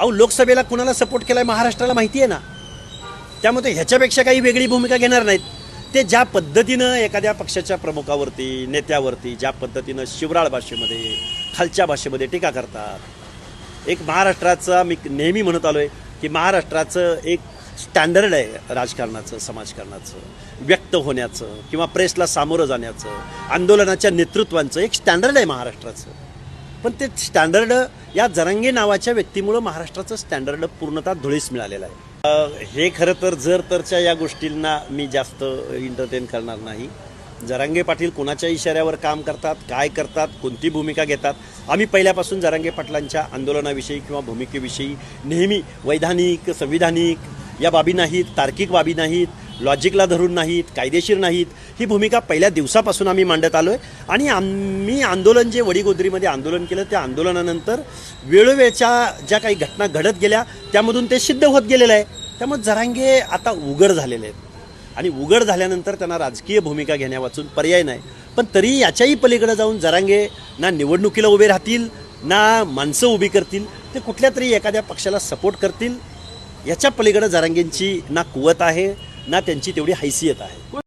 अहो लोकसभेला कुणाला सपोर्ट केलाय महाराष्ट्राला माहिती आहे ना? त्यामुळे ह्याच्यापेक्षा काही वेगळी भूमिका घेणार नाहीत. ते ज्या पद्धतीनं एखाद्या पक्षाच्या प्रमुखावरती नेत्यावरती ज्या पद्धतीनं शिवराळ भाषेमध्ये खालच्या भाषेमध्ये टीका करतात एक महाराष्ट्राचा मी नेहमी म्हणत आलो आहे की महाराष्ट्राचं एक स्टँडर्ड आहे राजकारणाचं समाजकारणाचं व्यक्त होण्याचं किंवा प्रेसला सामोरं जाण्याचं आंदोलनाच्या नेतृत्वांचं एक स्टँडर्ड आहे महाराष्ट्राचं. पण ते स्टँडर्ड या जरांगे नावाच्या व्यक्तीमुळं महाराष्ट्राचं स्टँडर्ड पूर्णतः धुळीस मिळालेलं आहे. हे खरं तर जर तरच्या या गोष्टींना मी जास्त इंटरटेन करणार नाही. जरांगे पाटील कोणाच्या इशाऱ्यावर काम करतात काय करतात कोणती भूमिका घेतात? आम्ही पहिल्यापासून जरांगे पाटलांच्या आंदोलनाविषयी किंवा भूमिकेविषयी नेहमी वैधानिक संविधानिक या बाबी नाहीत तार्किक बाबी नाहीत लॉजिकला धरून नाहीत कायदेशीर नाहीत ही भूमिका पहिल्या दिवसापासून आम्ही मांडत आलो आहे आणि आम्ही आंदोलन जे वडीगोद्रीमध्ये आंदोलन केलं त्या आंदोलनानंतर वेळोवेळच्या ज्या काही घटना घडत गेल्या त्यामधून ते सिद्ध होत गेलेलं आहे. त्यामुळे जरांगे आता उघड झालेले आहेत. आणि उघड झाल्यानंतर त्यांना राजकीय भूमिका घेण्यावाचून पर्याय नाही. पण तरी याच्याही पलीकडे जाऊन जरांगे ना निवडणुकीला उभे राहतील ना माणसं उभी करतील ते कुठल्या तरी एखाद्या पक्षाला सपोर्ट करतील याच्या पलीकडे जरांगेंची ना कुवत आहे. ना त्यांची तेवढी हैसियत आहे.